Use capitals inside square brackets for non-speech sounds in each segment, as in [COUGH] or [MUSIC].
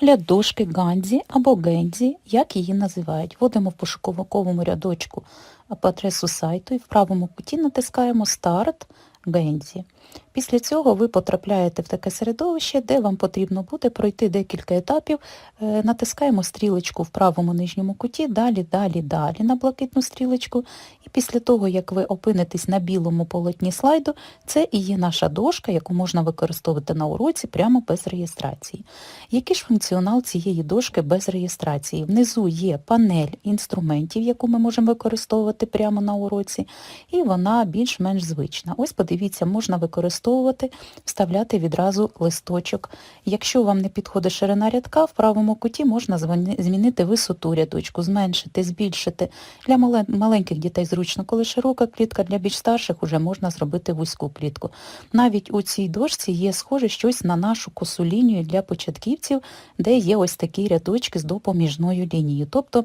Для дошки Ганзі або Гензі, як її називають. Вводимо в пошуковиковому рядочку по адресу сайту і в правому куті натискаємо Старт Гензі. Після цього ви потрапляєте в таке середовище, де вам потрібно буде пройти декілька етапів. Е, Натискаємо стрілочку в правому нижньому куті, далі, далі, далі на блакитну стрілочку. І після того, як ви опинитесь на білому полотні слайду, це і є наша дошка, яку можна використовувати на уроці прямо без реєстрації. Який ж функціонал цієї дошки без реєстрації? Внизу є панель інструментів, яку ми можемо використовувати прямо на уроці, і вона більш-менш звична. Ось подивіться, можна використовувати, вставляти відразу листочок. Якщо вам не підходить ширина рядка, в правому куті можна змінити висоту рядочку, зменшити, збільшити. Для маленьких дітей зручно, коли широка клітка, для більш старших вже можна зробити вузьку клітку. Навіть у цій дошці є схоже щось на нашу косу лінію для початківців, де є ось такі рядочки з допоміжною лінією. Тобто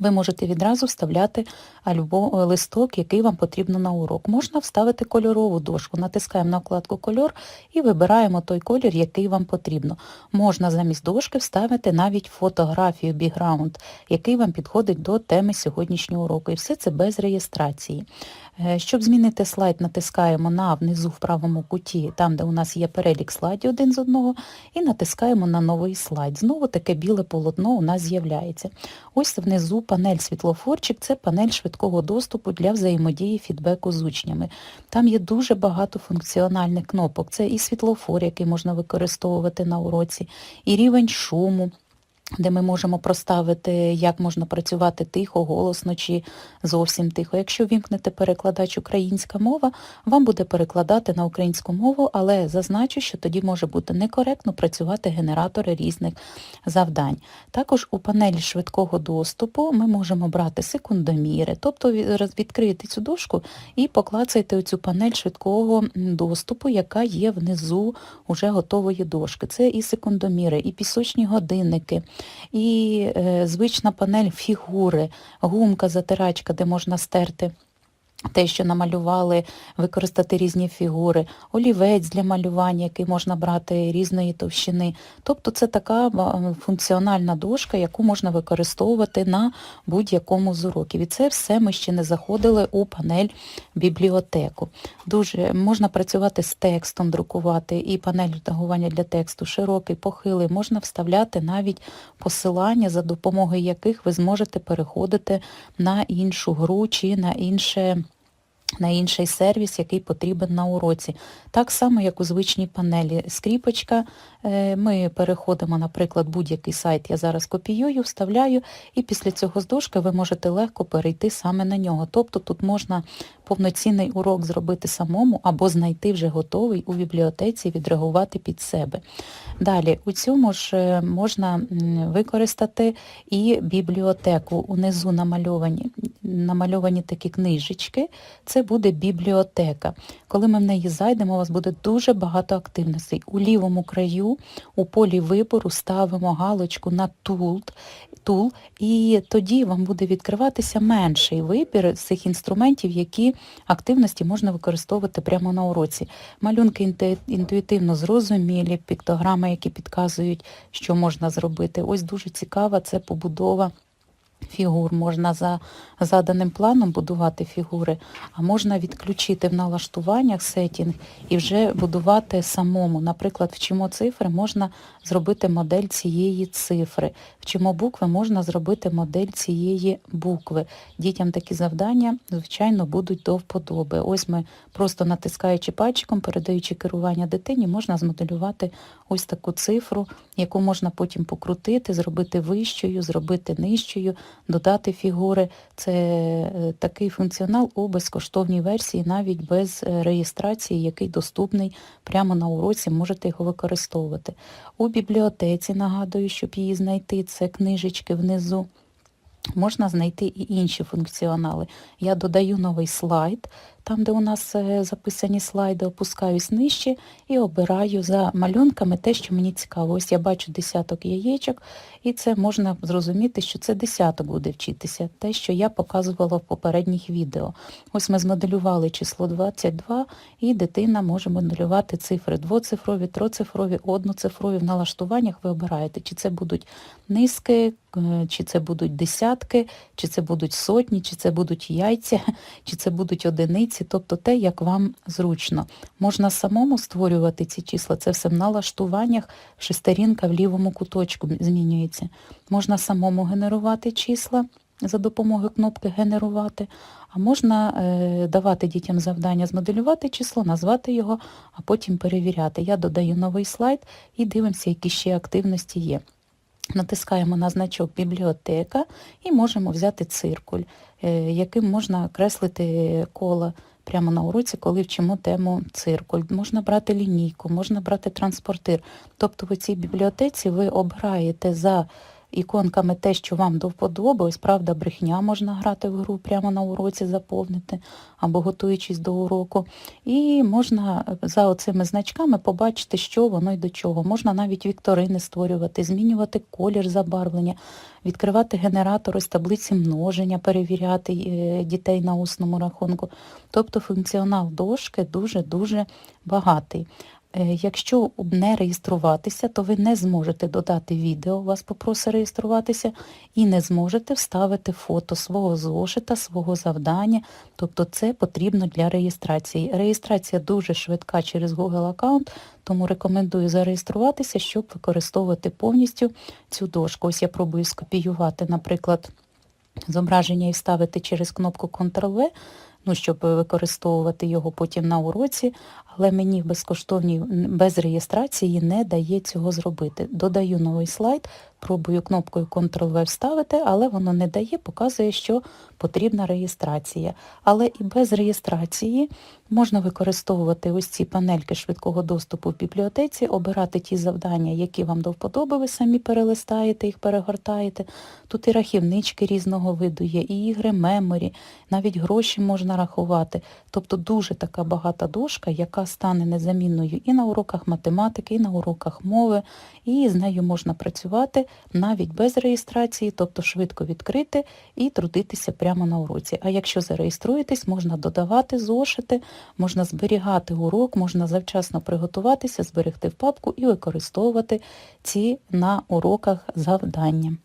ви можете відразу вставляти е, листок, який вам потрібно на урок. Можна вставити кольорову дошку. Натискаємо на вкладку кольор і вибираємо той колір, який вам потрібно. Можна замість дошки вставити навіть фотографію, біграунд, який вам підходить до теми сьогоднішнього уроку. І все це без реєстрації. Е, Щоб змінити слайд, натискаємо на внизу в правому куті, там, де у нас є перелік слайдів один з одного, і натискаємо на новий слайд. Знову таке біле полотно у нас з'являється. Ось внизу панель світлофорчик це панель швидкого доступу для взаємодії фідбеку з учнями. Там є дуже багато функціональних кнопок. Це і світлофор, який можна використовувати на уроці, і рівень шуму де ми можемо проставити, як можна працювати тихо, голосно чи зовсім тихо. Якщо вімкнете перекладач українська мова, вам буде перекладати на українську мову, але зазначу, що тоді може бути некоректно працювати генератори різних завдань. Також у панелі швидкого доступу ми можемо брати секундоміри, тобто відкрити цю дошку і поклацайте у цю панель швидкого доступу, яка є внизу уже готової дошки. Це і секундоміри, і пісочні годинники, і е, звична панель фігури, гумка, затирачка, де можна стерти те, що намалювали, використати різні фігури, олівець для малювання, який можна брати різної товщини. Тобто це така функціональна дошка, яку можна використовувати на будь-якому з уроків. І це все ми ще не заходили у панель бібліотеку. Дуже можна працювати з текстом, друкувати, і панель редагування для тексту широкий, похилий. Можна вставляти навіть посилання, за допомогою яких ви зможете переходити на іншу гру чи на інше. На інший сервіс, який потрібен на уроці. Так само, як у звичній панелі скріпочка, е, ми переходимо, наприклад, будь-який сайт, я зараз копіюю, вставляю, і після цього з дошки ви можете легко перейти саме на нього. Тобто тут можна повноцінний урок зробити самому або знайти вже готовий у бібліотеці відреагувати під себе. Далі, у цьому ж е, можна використати і бібліотеку. Унизу намальовані, намальовані такі книжечки. Це буде бібліотека. Коли ми в неї зайдемо, у вас буде дуже багато активностей. У лівому краю, у полі вибору ставимо галочку на тулт, тул, і тоді вам буде відкриватися менший вибір з цих інструментів, які активності можна використовувати прямо на уроці. Малюнки інтуїтивно зрозумілі, піктограми, які підказують, що можна зробити. Ось дуже цікава це побудова фігур. Можна за заданим планом будувати фігури, а можна відключити в налаштуваннях сетінг і вже будувати самому. Наприклад, вчимо цифри, можна зробити модель цієї цифри. Вчимо букви, можна зробити модель цієї букви. Дітям такі завдання, звичайно, будуть до вподоби. Ось ми просто натискаючи пальчиком, передаючи керування дитині, можна змоделювати ось таку цифру, яку можна потім покрутити, зробити вищою, зробити нижчою, додати фігури. Це е, такий функціонал у безкоштовній версії, навіть без е, реєстрації, який доступний прямо на уроці, можете його використовувати. У бібліотеці, нагадую, щоб її знайти, це книжечки внизу. Можна знайти і інші функціонали. Я додаю новий слайд, там, де у нас е, записані слайди, опускаюсь нижче і обираю за малюнками те, що мені цікаво. Ось я бачу десяток яєчок, і це можна зрозуміти, що це десяток буде вчитися, те, що я показувала в попередніх відео. Ось ми змоделювали число 22, і дитина може моделювати цифри двоцифрові, троцифрові, одноцифрові. В налаштуваннях ви обираєте, чи це будуть низки, е, чи це будуть десятки, чи це будуть сотні, чи це будуть яйця, [LAUGHS] чи це будуть одиниці, тобто те, як вам зручно. Можна самому створювати ці числа, це все в налаштуваннях, шестерінка в лівому куточку змінюється. Можна самому генерувати числа за допомогою кнопки Генерувати, а можна е, давати дітям завдання змоделювати число, назвати його, а потім перевіряти. Я додаю новий слайд і дивимося, які ще активності є. Натискаємо на значок бібліотека і можемо взяти циркуль, е, яким можна креслити коло прямо на уроці, коли вчимо тему циркуль. Можна брати лінійку, можна брати транспортир. Тобто в цій бібліотеці ви обираєте за іконками те, що вам до вподоби. Ось правда, брехня можна грати в гру прямо на уроці, заповнити або готуючись до уроку. І можна за оцими значками побачити, що воно й до чого. Можна навіть вікторини створювати, змінювати колір забарвлення, відкривати генератор із таблиці множення, перевіряти е, дітей на усному рахунку. Тобто функціонал дошки дуже-дуже багатий. Е, Якщо не реєструватися, то ви не зможете додати відео, вас попросить реєструватися, і не зможете вставити фото свого зошита, свого завдання. Тобто це потрібно для реєстрації. Реєстрація дуже швидка через Google аккаунт, тому рекомендую зареєструватися, щоб використовувати повністю цю дошку. Ось я пробую скопіювати, наприклад, зображення і вставити через кнопку Ctrl-V, ну, щоб використовувати його потім на уроці, але мені безкоштовні без реєстрації не дає цього зробити. Додаю новий слайд, пробую кнопкою Ctrl-V вставити, але воно не дає, показує, що потрібна реєстрація. Але і без реєстрації можна використовувати ось ці панельки швидкого доступу в бібліотеці, обирати ті завдання, які вам до вподоби, ви самі перелистаєте, їх перегортаєте. Тут і рахівнички різного виду є, і ігри меморі, навіть гроші можна рахувати. Тобто дуже така багата дошка, яка стане незамінною і на уроках математики, і на уроках мови, і з нею можна працювати навіть без реєстрації, тобто швидко відкрити і трудитися прямо на уроці. А якщо зареєструєтесь, можна додавати зошити, можна зберігати урок, можна завчасно приготуватися, зберегти в папку і використовувати ці на уроках завдання.